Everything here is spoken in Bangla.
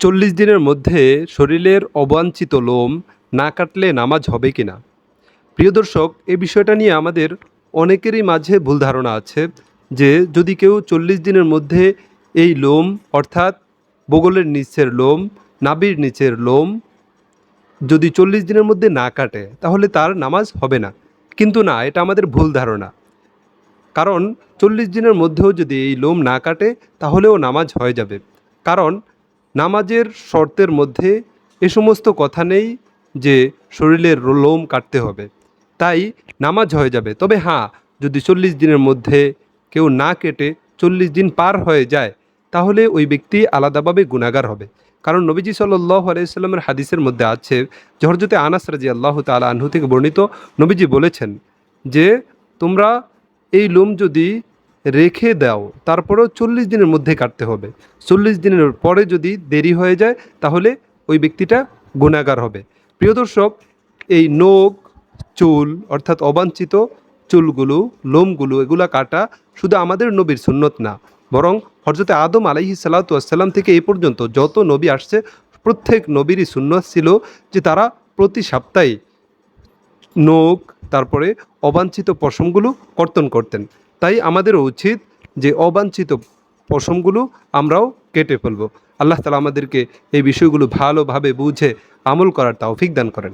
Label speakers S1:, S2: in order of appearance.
S1: চল্লিশ দিনের মধ্যে শরীরের অবাঞ্ছিত লোম না কাটলে নামাজ হবে কি না প্রিয় দর্শক এই বিষয়টা নিয়ে আমাদের অনেকেরই মাঝে ভুল ধারণা আছে যে যদি কেউ চল্লিশ দিনের মধ্যে এই লোম, অর্থাৎ বগলের নিচের লোম নাবির নিচের লোম যদি চল্লিশ দিনের মধ্যে না কাটে, তাহলে তার নামাজ হবে না। কিন্তু না, এটা আমাদের ভুল ধারণা। কারণ চল্লিশ দিনের মধ্যেও যদি এই লোম না কাটে, তাহলেও নামাজ হয়ে যাবে। কারণ নামাজের শর্তের মধ্যে এ সমস্ত কথা নেই যে শরীরের লোম কাটতে হবে। তাই নামাজ হয়ে যাবে। তবে হ্যাঁ যদি চল্লিশ দিনের মধ্যে কেউ না কেটে চল্লিশ দিন পার হয়ে যায়, তাহলে ওই ব্যক্তি আলাদাভাবে গুণাগার হবে। কারণ নবীজি সাল্লাহ আলাইস্লামের হাদিসের মধ্যে আছে, যে হরজতে আনাস রাজি আল্লাহ তালা আনহু থেকে বর্ণিত, নবীজি বলেছেন যে, তোমরা এই লোম যদি রেখে দাও, তারপরেও চল্লিশ দিনের মধ্যে কাটতে হবে। চল্লিশ দিনের পরে যদি দেরি হয়ে যায়, তাহলে ওই ব্যক্তিটা গুণাগার হবে। প্রিয় দর্শক, এই নখ, চুল, অর্থাৎ অবাঞ্ছিত চুলগুলো, লোমগুলো, এগুলা কাটা শুধু আমাদের নবীর সুন্নত না, বরং হরজতে আদম আলাইহি সাল্লাতাম থেকে এই পর্যন্ত যত নবী আসছে, প্রত্যেক নবীরই সুন্নত ছিল যে তারা প্রতি সপ্তাহে নখ, তারপরে অবাঞ্ছিত পশমগুলো কর্তন করতেন। তাই আমাদেরও উচিত যে অবাঞ্ছিত পশমগুলো আমরাও কেটে ফেলব। আল্লাহ তালা আমাদেরকে এই বিষয়গুলো ভালোভাবে বুঝে আমল করার তৌফিক দান করেন।